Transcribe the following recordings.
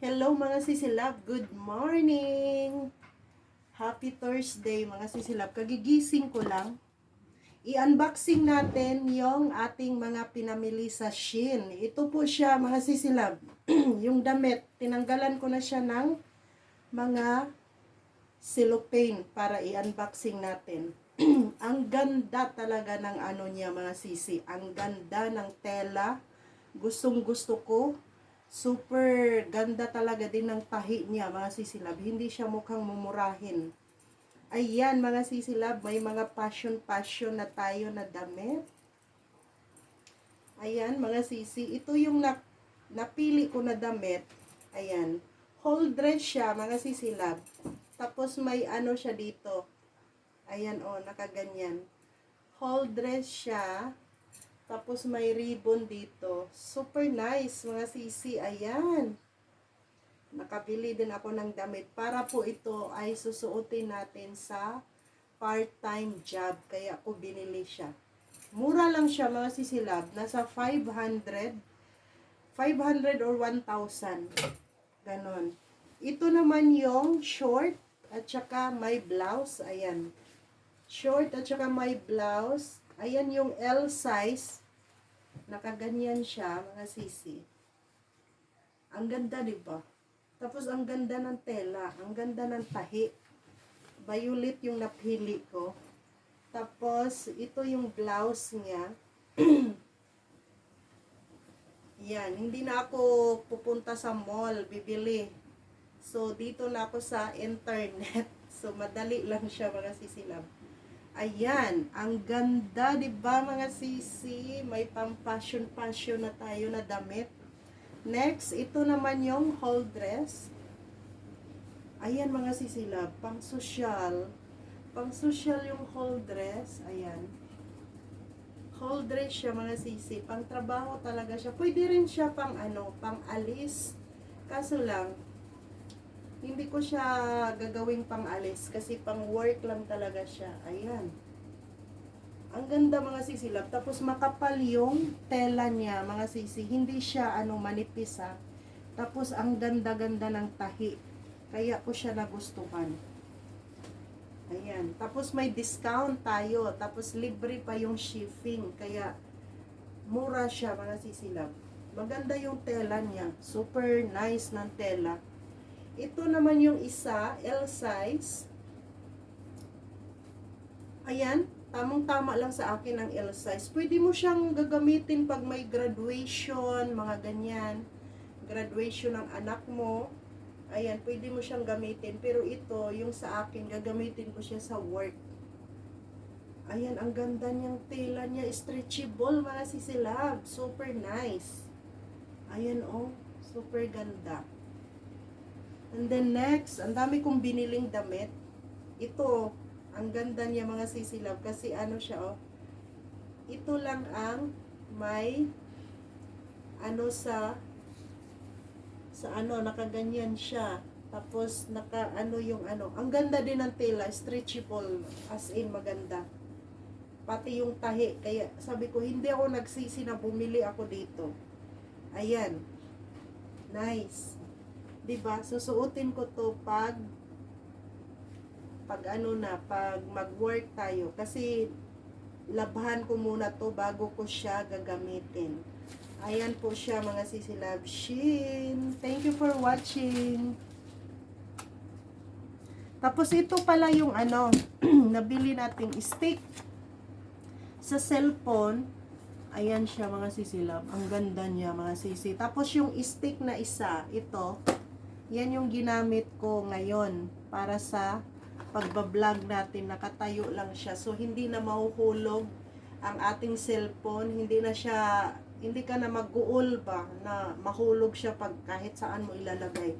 Hello mga sisilab, good morning! Happy Thursday mga sisilab. Kagigising ko lang. I-unboxing natin yung ating mga pinamili sa Shein. Ito po siya mga sisilab. yung damit, tinanggalan ko na siya ng mga cellophane para i-unboxing natin. Ang ganda talaga ng ano niya mga sisi. Ang ganda ng tela. Gustong gusto ko. Super ganda talaga din ng tahi niya mga sisilab. Hindi siya mukhang mumurahin. Ayan mga sisilab, may mga passion-passion na tayo na damit. Ayan mga sisi, ito yung na, napili ko na damit. Ayan, whole dress siya mga sisilab. Tapos may ano siya dito. Ayan o, oh, nakaganyan. Whole dress siya. Tapos may ribbon dito. Super nice mga sisi. Ayan. Nakabili din ako ng damit. Para po ito ay susuotin natin sa part-time job. Kaya ako binili siya. Mura lang siya mga sisilab. Nasa 500. 500 or 1,000. Ganon. Ito naman yung short at saka may blouse. Ayan. Short at saka may blouse. Ayan yung L size. Nakaganyan siya, mga sisi. Ang ganda, di ba? Tapos ang ganda ng tela, ang ganda ng tahi. Violet yung napili ko. Tapos ito yung blouse niya. Yan, hindi na ako pupunta sa mall, bibili. So dito na ako sa internet. So madali lang siya mga sisilab. Ayan, ang ganda, 'di ba mga sisi? May pang passion passion na tayo na damit. Next, ito naman yung whole dress. Ayan mga sisilab, pang social. Pang social yung whole dress. Ayan. Whole dress siya mga sisi. Pang trabaho talaga siya. Pwede rin siya pang ano, pang alis. Kaso lang, hindi ko siya gagawing pang alis kasi pang work lang talaga siya. Ayan. Ang ganda mga sisilab. Tapos makapal yung tela niya, mga sisi. Hindi siya ano manipis ha. Tapos ang ganda-ganda ng tahi. Kaya ko siya nagustuhan. Ayan. Tapos may discount tayo. Tapos libre pa yung shipping. Kaya mura siya mga sisilab. Maganda yung tela niya. Super nice ng tela. Ito naman yung isa, L size. Ayan, tamang-tama lang sa akin ang L size. Pwede mo siyang gagamitin pag may graduation, mga ganyan. Graduation ng anak mo. Ayan, pwede mo siyang gamitin. Pero ito, yung sa akin, gagamitin ko siya sa work. Ayan, ang ganda niyang tela niya. Stretchable, mga sisilab. Super nice. Ayan, oh. Super ganda. And then next, ang dami kong biniling damit. Ito, ang ganda niya mga sisilab kasi ano siya oh. Ito lang ang may ano sa sa ano nakaganyan siya. Tapos naka ano yung ano. Ang ganda din ng tela, stretchable as in maganda. Pati yung tahi. Kaya sabi ko hindi ako nagsisi na bumili ako dito. Ayan. Nice. 'Di ba? Susuotin ko 'to pag pag ano na, pag mag-work tayo kasi labhan ko muna 'to bago ko siya gagamitin. Ayan po siya mga sisilab shin. Thank you for watching. Tapos ito pala yung ano, nabili nating stick sa cellphone. Ayan siya mga sisilab. Ang ganda niya mga sisi. Tapos yung stick na isa, ito, yan yung ginamit ko ngayon para sa pagbablog natin. Nakatayo lang siya. So, hindi na mahuhulog ang ating cellphone. Hindi na siya, hindi ka na mag-uul ba na mahulog siya pag kahit saan mo ilalagay.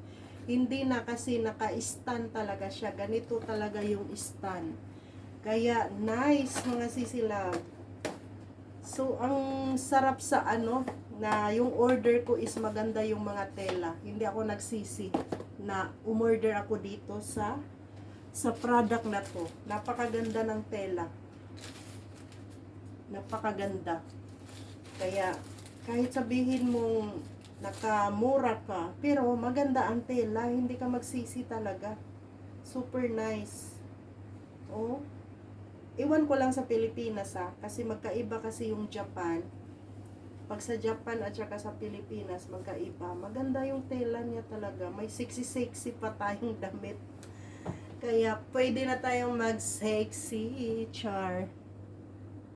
Hindi na kasi naka-stand talaga siya. Ganito talaga yung stand. Kaya, nice mga sisilab. So, ang sarap sa ano, na yung order ko is maganda yung mga tela. Hindi ako nagsisi na umorder ako dito sa sa product na to. Napakaganda ng tela. Napakaganda. Kaya, kahit sabihin mong nakamura ka. Pero maganda ang tela, hindi ka magsisi talaga. Super nice. Oh. Iwan ko lang sa Pilipinas ha, kasi magkaiba kasi yung Japan. Pag sa Japan at saka sa Pilipinas, magkaiba. Maganda yung tela niya talaga. May sexy-sexy pa tayong damit. Kaya pwede na tayong mag-sexy, char.